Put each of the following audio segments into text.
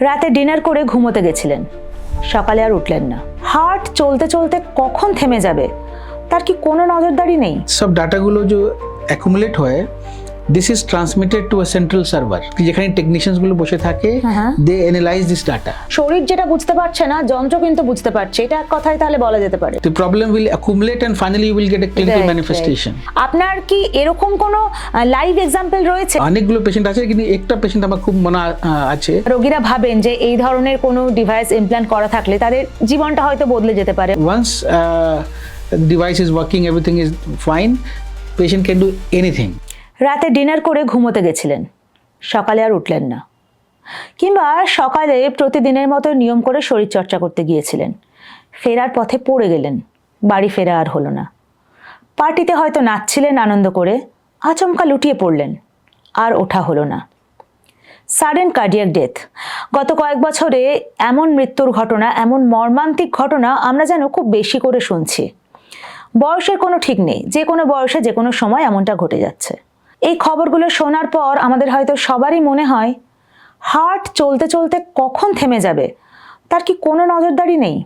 রাতে ডিনার করে ঘুমোতে গেছিলেন। সকালে আর উঠলেন না। হার্ট চলতে চলতে কখন থেমে যাবে, তার কি কোনো নজরদারি নেই? সব ডাটাগুলো যে অ্যাকুমুলেট হয় this is transmitted to a central server যেখানে টেকনিশিয়ানসগুলো বসে থাকে। দে অ্যানালাইজ দিস ডাটা শরীর যেটা বুঝতে পারছে না যন্ত্র কিন্তু বুঝতে পারছে। এটা এক কথায় তাহলে বলা যেতে পারে। The problem will accumulate and finally you will get a clinical Right, manifestation আপনার কি এরকম কোনো লাইভ এক্সাম্পল রয়েছে? অনেকগুলো পেশেন্ট আছে কিন্তু একটা পেশেন্ট আমার খুব মনে আছে। রোগীরা ভাবেন যে এই ধরনের কোনো ডিভাইস ইমপ্ল্যান্ট করা থাকলে তাদের জীবনটা হয়তো বদলে যেতে পারে। Once uh, device is working everything is fine patient can do anything রাতে ডিনার করে ঘুমোতে গেছিলেন। সকালে আর উঠলেন না। কিংবা সকালে প্রতিদিনের মতো নিয়ম করে শরীরচর্চা করতে গিয়েছিলেন। ফেরার পথে পড়ে গেলেন। বাড়ি ফেরা আর হলো না। পার্টিতে হয়তো নাচছিলেন আনন্দ করে, আচমকা লুটিয়ে পড়লেন। আর ওঠা হলো না। Sudden cardiac death. গত কয়েক বছরে এমন মৃত্যুর ঘটনা, এমন মর্মান্তিক ঘটনা আমরা যেন খুব বেশি করে শুনছি। বয়সের কোনো ঠিক নেই। যে কোনো বয়সে, যে কোনো সময় এমনটা ঘটে যাচ্ছে। এই খবরগুলো শোনার পর আমাদের হয়তো সবারই মনে হয়, হার্ট চলতে চলতে কখন থেমে যাবে? তার কি কোনো নজরদারি নেই?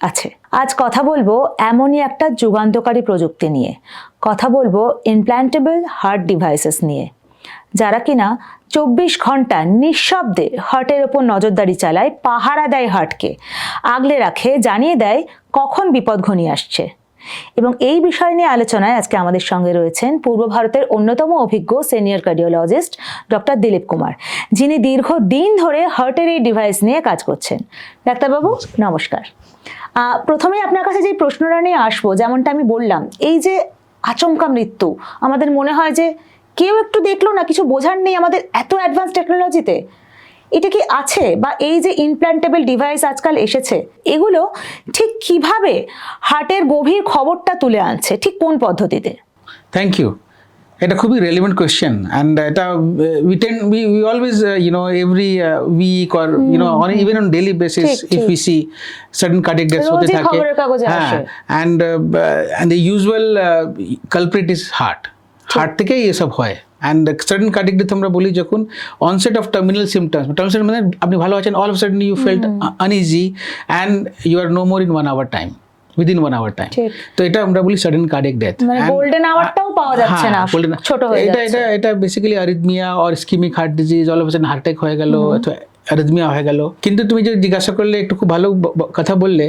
আছে আজ কথা বলব এমনই একটা যুগান্তকারী প্রযুক্তি নিয়ে। কথা বলব ইমপ্ল্যান্টেবল হার্ট ডিভাইসেস নিয়ে। যারা কিনা চব্বিশ ঘণ্টা নিঃশব্দে হার্টের ওপর নজরদারি চালায় পাহারা দেয় হার্টকে আগলে রাখে, জানিয়ে দেয় কখন বিপদ ঘনিয়ে আসছে। এবং এই বিষয় নিয়ে আলোচনায় আজকে আমাদের সঙ্গে রয়েছেন পূর্ব ভারতের অন্যতম অভিজ্ঞ senior cardiologist doctor Dilip Kumar যিনি দীর্ঘ দিন ধরে হার্টের এই ডিভাইস নিয়ে কাজ করছেন। ডাক্তারবাবু নমস্কার। আহ, প্রথমেই আপনার কাছে যে প্রশ্নটা নিয়ে আসব যেমনটা আমি বললাম এই যে আচমকা মৃত্যু আমাদের মনে হয় যে কেউ একটু দেখল না কিছু বোঝার নেই আমাদের এত অ্যাডভান্স টেকনোলজিতে এটা কি আছে? বা এই যে ইমপ্ল্যান্টেবল ডিভাইস আজকাল এসেছে এগুলো ঠিক কীভাবে হার্টের গভীর খবরটা তুলে আনছে? ঠিক কোন পদ্ধতিতে? থ্যাংক ইউ এটা খুবই রেলিভেন্ট কোয়েশ্চেন অ্যান্ড এটা we tend we we always you know every week or you know on even on daily basis if. We see certain cardiac deaths হতে থাকে হ্যাঁ and and the usual culprit is heart heart থেকেই এসব হয়। And certain cardiac death আমরা বলি যখন onset of terminal symptoms terminal মানে আপনি ভালো আছেন all of sudden you felt uneasy and you are no more in one hour time within one hour time ঠিক। তো এটা আমরা বলি সাডেন কার্ডিক ডেথ মানে golden hour-টাও পাওয়া যাচ্ছে না, ছোট হয়ে এটা যাচ্ছে। এটা এটা basically arrhythmia or ischemic heart disease all of sudden heart attack হয়ে গেল অথবা অ্যারিথমিয়া হয়ে গেল। কিন্তু তুমি যদি জিজ্ঞাসা করলে একটু খুব ভালো ব- ব- কথা বললে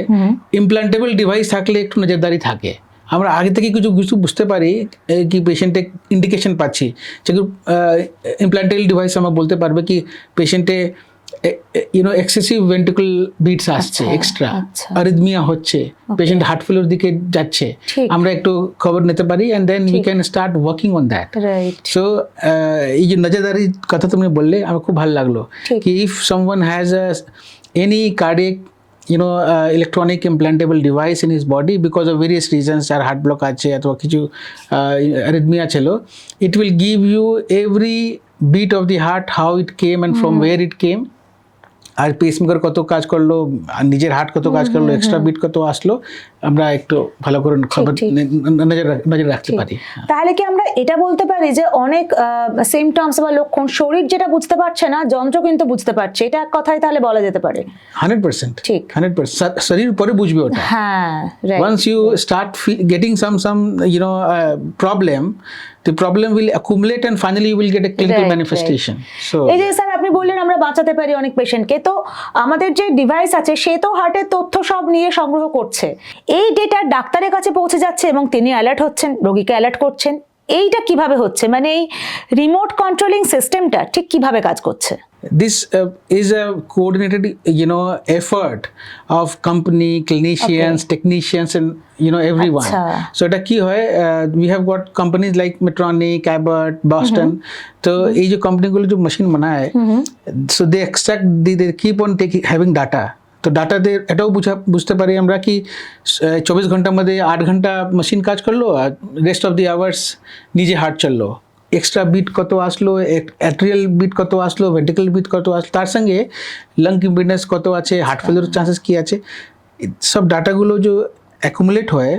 ইমপ্লান্টেবল ডিভাইস থাকলে একটু নজরদারি থাকে। আমরা আগে থেকে কিছু কিছু বুঝতে পারি কি পেশেন্টে ইন্ডিকেশন পাচ্ছি। যেগুলো ইমপ্লান্টেবল ডিভাইস আমরা বলতে পারবে কি পেশেন্টে you know excessive ventricular beats আসছে এক্সট্রা আচ্ছা। অ্যারিথমিয়া হচ্ছে পেশেন্ট হার্ট ফেলোর দিকে যাচ্ছে। আমরা একটু খবর নিতে পারি and then we can start working on that so এই যে নজরদারির কথা তুমি বললে আমার খুব ভালো লাগল। কি if someone has any cardiac you know uh, electronic implantable device in his body because of various reasons R heart block আছে অথবা কিছু অ্যারিথমিয়া ছিল it will give you every beat of the heart how it came and from where it came আর pacemaker কত কাজ করল আর নিজের heart কত কাজ করল এক্সট্রা বিট কত আসলো আমরা একটু ভালো করে খবর নজর রাখ- নজর রাখতে পারি। তাহলে কি আমরা এটা বলতে পারি যে অনেক সিমটমস বা লক্ষণ শরীর যেটা বুঝতে পারছে না যন্ত্র কিন্তু বুঝতে পারছে। এটা এক কথায় তাহলে বলা যেতে পারে। হান্ড্রেড পার্সেন্ট ঠিক। হান্ড্রেড পার্সেন্ট শরীর পরে বুঝবে ওটা। হ্যাঁ start fe- getting some some you know uh, problem the problem will accumulate and finally you will get a clinical Right, manifestation. So এই যে স্যার আপনি বললেন আমরা বাঁচাতে পারি অনেক পেশেন্টকে তো আমাদের যে ডিভাইস আছে সে তো হার্টের তথ্য সব নিয়ে সংগ্রহ করছে। এই ডেটা ডাক্তারের কাছে পৌঁছে যাচ্ছে এবং তিনি অ্যালার্ট হচ্ছেন রোগীকে অ্যালার্ট করছেন। এইটা কীভাবে হচ্ছে মানে এই রিমোট কন্ট্রোলিং সিস্টেমটা ঠিক কীভাবে কাজ করছে this uh, is a coordinated you know effort of company clinicians okay. technicians and you know everyone আচ্ছা। so এটা কি হয় uh, we have got companies like Medtronic Abbott Boston তো এই যে কোম্পানিগুলো যে মেশিন বানায় so they extract they, they keep on taking having data তো ডাটাতে এটাও বুঝা, বুঝতে পারি আমরা কি চব্বিশ ঘণ্টার মধ্যে আট ঘণ্টা মেশিন কাজ করল আর রেস্ট অফ দি আওয়ার্স নিজে হার্ট চলল? এক্সট্রা বিট কত আসলো অ্যাট্রিয়াল বিট কত আসলো ভেন্টিক্যাল বিট কত আসলো, তার সঙ্গে লং ইম্পিডেন্স কত আছে হার্ট ফেলোর চান্সেস কী আছে? সব ডাটাগুলো যে অ্যাকুমুলেট হয়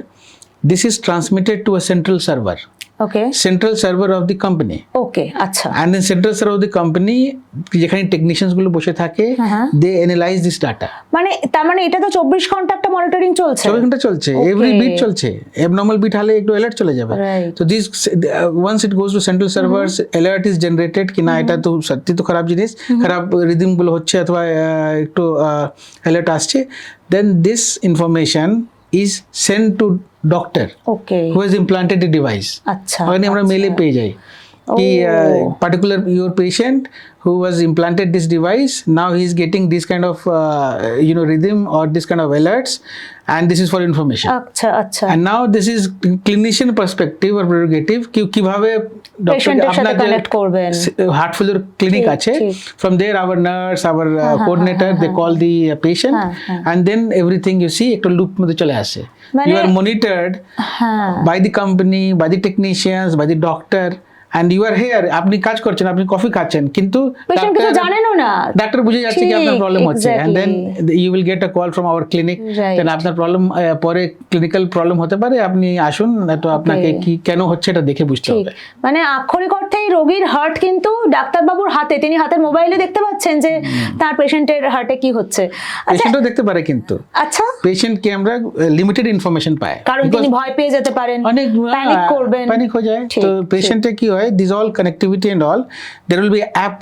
this is transmitted to a central server okay central server of the company. Okay আচ্ছা। And in central server of the company যেখানে টেকনিশিয়ানসগুলো বসে থাকে। দে অ্যানালাইজ দিস ডাটা মানে তার মানে এটা তো চব্বিশ ঘণ্টা একটা মনিটরিং চলছে। চব্বিশ ঘণ্টা চলছে। এভরি বিট চলছে। এবনর্মাল বিট হলে একটু অ্যালার্ট চলে যাবে। তো this once it goes to central servers alert is generated কি না এটা তো সত্যি তো খারাপ জিনিস। খারাপ রিদিমগুলো হচ্ছে অথবা একটু অ্যালার্ট আসছে। Then this information is send to doctor okay who has implanted a device আচ্ছা ওখানে আমরা মেলে পেয়ে যাই কি Oh. Particular your patient who was implanted this device now he is getting this kind of uh, you know rhythm or this kind of alerts and this is for information আচ্ছা আচ্ছা and now this is clinician perspective or prerogative কি কিভাবে Patient এর সাথে connect করবেন। Heart ফেলের clinic ঠিক, আছে ঠিক। from there our nurse our uh, coordinator they call the uh, patient হ্যাঁ, হ্যাঁ। and then everything you see একটা লুপ মধ্যে চলে আসে মানে- you are monitored হ্যাঁ by the company by the technicians by the doctor and you are here আপনি কাজ করছেন আপনি কফি খাচ্ছেন কিন্তু পেশেন্ট কিছু ডাক্তার- জানেনও না। ডাক্তার বুঝে যাচ্ছে কি আপনার প্রবলেম হচ্ছে। And then. You will get a call from our clinic. Then আপনার প্রবলেম পরে ক্লিনিক্যাল প্রবলেম হতে পারে আপনি আসুন তো আপনাকে. কি কেন হচ্ছে এটা দেখে বুঝতে হবে। মানে আক্ষরিক অর্থে এই রোগীর হার্ট কিন্তু ডাক্তারবাবুর হাতে তিনি হাতের মোবাইলে দেখতে পাচ্ছেন যে তার পেশেন্টের হার্টে কি হচ্ছে। আচ্ছা। পেশেন্টও দেখতে পারে কিন্তু। আচ্ছা। পেশেন্টকে আমরা লিমিটেড ইনফরমেশন পাই কারণ তিনি ভয় পেয়ে যেতে পারেন অনেক প্যানিক করবেন। প্যানিক হয়ে যায়। তো পেশেন্টে কি হয় this all connectivity and all there will be app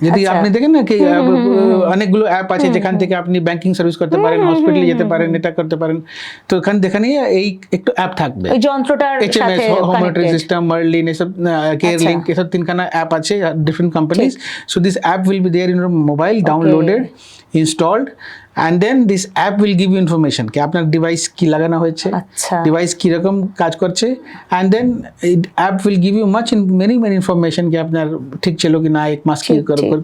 যদি আচ্ছা। আপনি দেখেন না কি আহ, অনেকগুলো অ্যাপ আছে যেখান থেকে আপনি ব্যাংকিং সার্ভিস করতে পারেন হসপিটালে যেতে পারেন এটা করতে পারেন তো ওখানে দেখানে এই একটু অ্যাপ থাকবে ওই যন্ত্রটার এইচএমএস সাথে home monitoring connected। System Merlin এসব কেয়ার আচ্ছা। লিঙ্ক এসব তিনখানা অ্যাপ আছে different companies so this app will be there in your mobile downloaded installed and then this app will give you information কি আপনার ডিভাইস কি লাগানো হয়েছে আচ্ছা ডিভাইস কীরকম কাজ করছে and then app will give you much many many information কি আপনার ঠিক ছিল কি না এক মাস।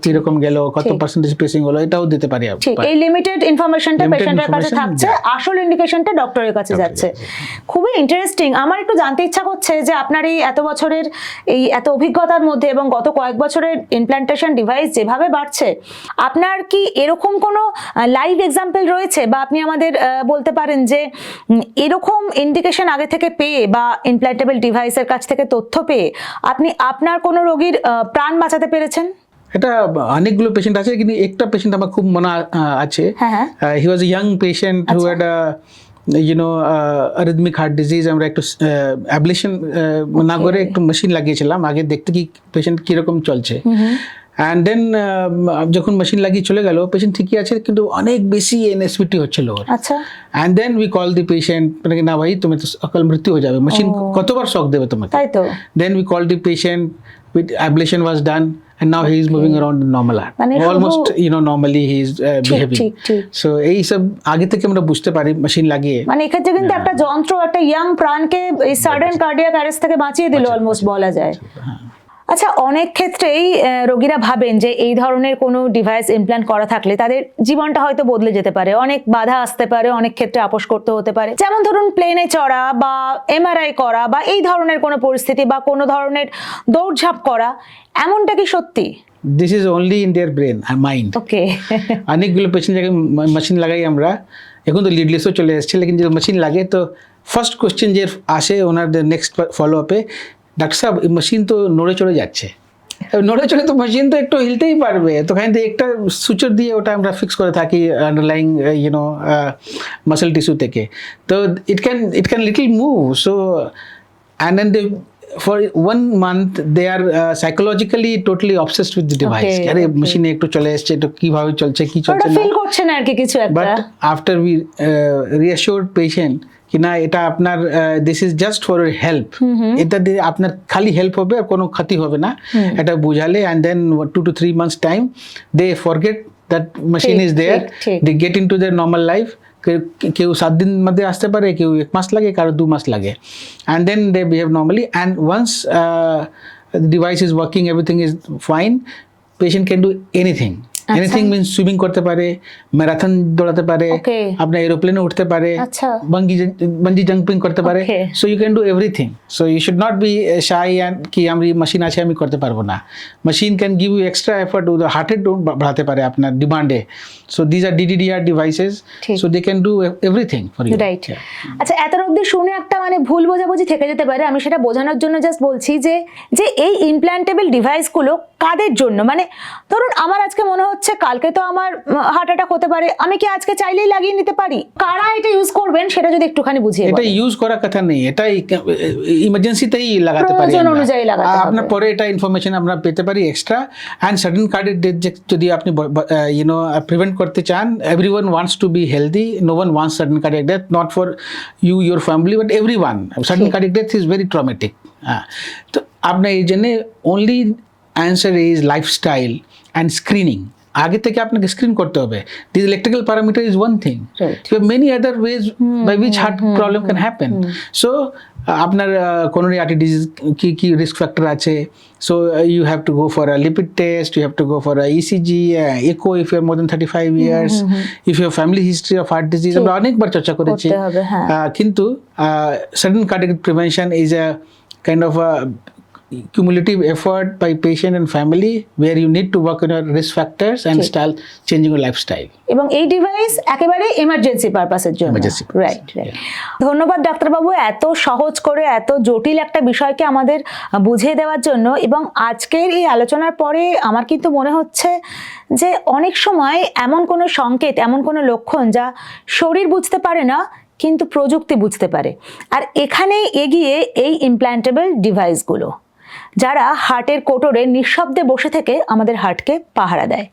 কীরকম গেল কত। পার্সেন্টেজ প্রেসিং হলো এটাও দিতে পারি এই লিমিটেড ইনফরমেশনটা পেশেন্টের কাছে থাকছে। আসল ইন্ডিকেশনটা ডক্টরের কাছে যাচ্ছে খুবই ইন্টারেস্টিং আমার একটু জানতে ইচ্ছা করছে যে আপনার এই এত বছরের এই এত অভিজ্ঞতার মধ্যে এবং গত কয়েক বছরের ইমপ্ল্যান্টেশন ডিভাইস যেভাবে বাড়ছে আপনার কি এরকম কোনো লাইভ এক্সাম্পল রয়েছে বা আপনি আমাদের বলতে পারেন যে এরকম ইন্ডিকেশন আগে থেকে পেয়ে বা ইমপ্ল্যান্টেবল ডিভাইসের কাছ থেকে তথ্য পেয়ে আপনি আপনার কোনো রোগীর প্রাণ বাঁচাতে পেরেছেন? এটা অনেকগুলো পেশেন্ট আছে কিন্তু একটা পেশেন্ট আমার খুব মনে আছে। He was young patient who had you know heart disease আমরা একটু অ্যাবলেশন না করে একটু মেশিন লাগিয়েছিলাম। আগে দেখতে কি পেশেন্ট কীরকম চলছে। অ্যান্ড দেন যখন মেশিন লাগিয়ে চলে গেল পেশেন্ট ঠিকই আছে কিন্তু অনেক বেশি এনএসপিটি হচ্ছিল ওর আচ্ছা। And then we call the patient মানে না ভাই তুমি তো অকাল মৃত্যু হয়ে যাবে। মেশিন কতবার শক দেবে তোমাকে? তাই তো। Then we called the patient, with ablation was done, and now he is moving around normal. মানে Almost, you know, normally he is uh, behaving. ঠিক ঠিক। So এই সব আগে থেকে আমরা বুঝতে পারি মেশিন লাগিয়ে। মানে এক্ষেত্রে কিন্তু একটা যন্ত্র একটা ইয়াং প্রাণকে এই সাডেন কার্ডিয়াক অ্যারেস্ট থেকে বাঁচিয়ে দিল অলমোস্ট বলা যায়। আচ্ছা অনেক ক্ষেত্রেই রোগীরা ভাবেন যে এই ধরনের কোনো ডিভাইস ইমপ্ল্যান্ট করা থাকলে তাদের জীবনটা হয়তো বদলে যেতে পারে। অনেক বাধা আসতে পারে অনেক ক্ষেত্রে আপোষ করতে হতে পারে। যেমন ধরুন প্লেনে চড়া বা এমআরআই করা বা এই ধরনের কোনো পরিস্থিতি বা কোনো ধরনের দৌড়ঝাঁপ করা এমনটা কি সত্যি? This is only in their brain R mind okay অনেকগুলো পেশেন্ট জায়গায় মেশিন লাগাই আমরা। এখন তো লিডলেসও চলে এসেছে লেকিন যে মেশিন লাগে তো ফার্স্ট কোশ্চেন যে আসে ওনাদের নেক্সট ফলো আপে ডাক্তার সাহেব মেশিন তো নড়ে চড়ে যাচ্ছে। নড়ে চড়ে তো মেশিন তো একটু হিলতেই পারবে তো খালি একটা সুচর দিয়ে ওটা আমরা ফিক্স করে থাকি আন্ডারলাইং ইউনো মাসেল টিস্যু থেকে। তো it can it can little move so and they for one month they are psychologically totally obsessed with the device আরে মেশিনে একটু চলে এসছে একটু কীভাবে চলছে কি চলছে না ফিল করছেন আর কি কিছু একটা। But after we reassured patient কি না এটা আপনার this is just for help এটা দিয়ে আপনার খালি হেল্প হবে আর কোনো ক্ষতি হবে না। এটা বুঝালে and then two two three months time they forget that machine is there. They get into their normal life কেউ সাত দিন মধ্যে আসতে পারে কেউ এক মাস লাগে কারও দু মাস লাগে। And then they behave normally and once device is working everything is fine patient can do anything anything means swimming করতে পারে ম্যারাথন দৌড়াতে পারে. আপনার এরোপ্লেনে উঠতে পারে। বঙ্গি বঞ্জি জাম্পিং করতে পারে। So you can do everything so you should not be shy and কি আমি মেশিন আছে আমি করতে পারব না machine can give you extra effort হার্টের বাড়াতে পারে আপনার ডিমান্ডে so these are DDDR devices so they can do everything for you right আচ্ছা এত অবধি শুনে একটা মানে ভুল বোঝাবুঝি থেকে যেতে পারে আমি সেটা বোঝানোর জন্য জাস্ট বলছি যে যে এই ইমপ্ল্যান্টেবল ডিভাইসগুলো কাদের জন্য? মানে ধরুন আমার আজকে মনে হচ্ছে কালকে তো আমার হার্ট অ্যাটাক হতে পারে। আমি কি আজকে চাইলেই লাগিয়ে নিতে পারি? কারা এটা ইউজ করবেন সেটা যদি একটুখানি বুঝিয়ে এটা ইউজ করার কথা নেই। এটা ইমার্জেন্সিতেই লাগাতে পারি প্রয়োজন অনুযায়ী লাগাতে। আপনার পরে এটা ইনফরমেশন আমরা পেতে পারি এক্সট্রা অ্যান্ড সাডেন কার্ডের ডেথ যদি আপনি ইউনো প্রিভেন্ট করতে চান every one wants to be healthy no one wants sudden cardiac death not for you your family but every one sudden cardiac death is very traumatic হ্যাঁ তো আপনার এই জন্যে only answer is lifestyle and screening আগে থেকে আপনাকে screen করতে হবে। This electrical parameter is one thing Right. So many other ways by which heart problem can happen. So আপনার কোনোরি আর্টারি ডিজিজ কি কি রিস্ক ফ্যাক্টর আছে? So you have to go for a lipid test you have to go for a ECG echo if you more than thirty five years if you family history of heart disease আমরা অনেকবার চর্চা করেছি। করতে হবে, হ্যাঁ। আহ, কিন্তু sudden cardiac prevention is a kind of cumulative effort by patient and family where you need to work on your risk factors and style changing your lifestyle. এবং এই ডিভাইস একেবারে এমার্জেন্সি পারপাসের জন্য। রাইট রাইট ধন্যবাদ ডাক্তারবাবু এত সহজ করে এত জটিল একটা বিষয়কে আমাদের বুঝিয়ে দেওয়ার জন্য এবং আজকের এই আলোচনার পরে আমার কিন্তু মনে হচ্ছে যে অনেক সময় এমন কোনো সংকেত এমন কোনো লক্ষণ যা শরীর বুঝতে পারে না কিন্তু প্রযুক্তি বুঝতে পারে। আর এখানেই এগিয়ে এই ইমপ্ল্যান্টেবল ডিভাইসগুলো যারা হার্টের কোটরে নিঃশব্দে বসে থেকে আমাদের হার্টকে পাহারা দেয়।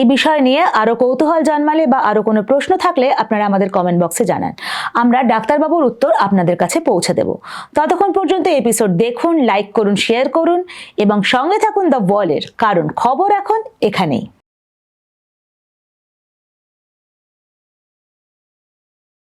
এই বিষয় নিয়ে আরও কৌতূহল জন্মালে বা আরও কোনো প্রশ্ন থাকলে আপনারা আমাদের কমেন্ট বক্সে জানান। আমরা ডাক্তারবাবুর উত্তর আপনাদের কাছে পৌঁছে দেব। ততক্ষণ পর্যন্ত এপিসোড দেখুন লাইক করুন শেয়ার করুন এবং সঙ্গে থাকুন দ্য ওয়ালের কারণ খবর এখন এখানেই।